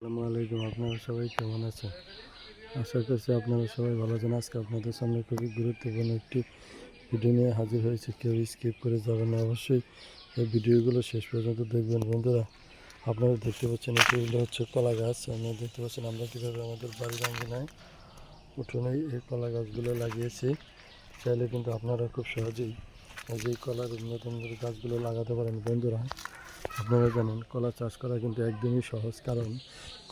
আসসালামু আলাইকুম, আপনারা সবাই কেমন আছেন? আশা করছি আপনারা সবাই ভালো আছেন। আজকে আপনাদের সামনে খুবই গুরুত্বপূর্ণ একটি ভিডিও নিয়ে হাজির হয়েছে। কেউ স্কিপ করে যাবেন না, অবশ্যই এই ভিডিওগুলো শেষ পর্যন্ত দেখবেন। বন্ধুরা, আপনারা দেখতে পাচ্ছেন এটি হলো হচ্ছে কলা গাছ। আপনারা দেখতে পাচ্ছেন আমরা কীভাবে আমাদের বাড়ির আঙ্গিনায়, উঠোনেই এই কলা গাছগুলো লাগিয়েছি। চাইলে কিন্তু আপনারা খুব সহজেই এই কলার নতুন গাছগুলো লাগাতে পারেন। বন্ধুরা আপনারা জানেন, কলা চাষ করা কিন্তু একদমই সহজ, কারণ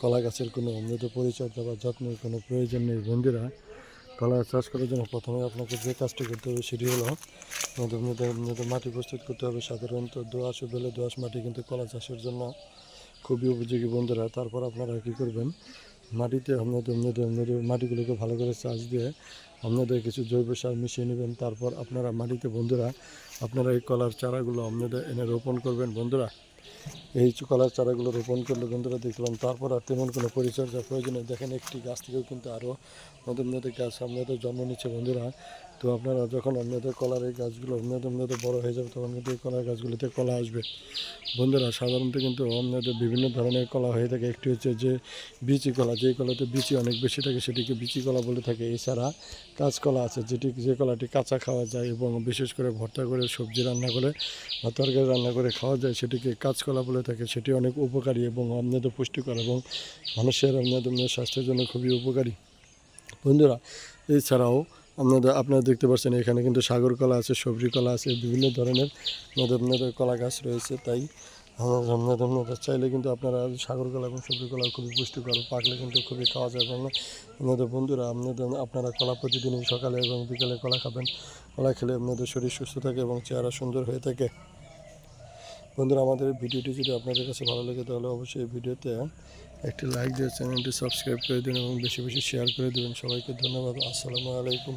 কলা গাছের কোনো উন্নত পরিচর্যা বা যত্নের কোনো প্রয়োজন নেই। বন্ধুরা, কলা চাষ করার জন্য প্রথমে আপনাকে যে কাজটি করতে হবে সেটি হলো নতুন মাটি প্রস্তুত করতে হবে। সাধারণত দোয়াশ বেলে দোয়াশ মাটি কিন্তু কলা চাষের জন্য খুবই উপযোগী। বন্ধুরা, তারপর আপনারা কী করবেন মাটিতে আপনাদের আপনাদের মাটিগুলোকে ভালো করে চাষ দিয়ে আপনাদের কিছু জৈব সার মিশিয়ে নেবেন। তারপর আপনারা মাটিতে বন্ধুরা, আপনারা এই কলার চারাগুলো আপনাদের এনে রোপণ করবেন বন্ধুরা। এই কলার চারাগুলো রোপণ করলে বন্ধুরা দেখলাম, তারপর আর তেমন কোনো পরিচর্যা প্রয়োজনে দেখেন একটি গাছ থেকেও কিন্তু আরও নতুন নতুন গাছ আপনাদের জন্ম নিচ্ছে বন্ধুরা। তো আপনারা যখন আপনাদের কলার এই গাছগুলো আপনাদের আপনাদের বড় হয়ে যাবে, তখন কিন্তু এই কলার গাছগুলিতে কলা আসবে। বন্ধুরা, সাধারণত কিন্তু আপনাদের বিভিন্ন ধরনের কলা হয়ে থাকে। একটি হচ্ছে যে বিচি কলা, যেই কলাতে বিচি অনেক বেশি থাকে, সেটিকে বিচি কলা বলে থাকে। এছাড়া কাঁচকলা আছে, যেটি যে কলাটি কাঁচা খাওয়া যায় এবং বিশেষ করে ভর্তা করে, সবজি রান্না করে বা তরকারি রান্না করে খাওয়া যায়, সেটিকে কাঁচকলা বলে থাকে। সেটি অনেক উপকারী এবং আপনাদের পুষ্টিকর এবং মানুষের আপনাদের স্বাস্থ্যের জন্য খুবই উপকারী। বন্ধুরা, এছাড়াও আপনাদের, আপনারা দেখতে পাচ্ছেন এখানে কিন্তু সাগর কলা আছে, সবজি কলা আছে, বিভিন্ন ধরনের আপনাদের আপনাদের কলা গাছ রয়েছে। তাই আপনাদের চাইলে কিন্তু আপনারা সাগর কলা এবং সবজি কলা খুবই পুষ্টিকর, পাকলে কিন্তু খুবই খাওয়া যায়। এবং আপনাদের বন্ধুরা, আপনাদের, আপনারা কলা প্রতিদিনই সকালে এবং বিকালে কলা খাবেন। কলা খেলে আপনাদের শরীর সুস্থ থাকে এবং চেহারা সুন্দর হয়ে থাকে। বন্ধুরা, আমাদের ভিডিওটি যদি আপনাদের কাছে ভালো লাগে, তাহলে অবশ্যই ভিডিওতে একটি লাইক দিয়ে চ্যানেলটি সাবস্ক্রাইব করে দিন এবং বেশি বেশি শেয়ার করে দেবেন। সবাইকে ধন্যবাদ। আসসালামু আলাইকুম।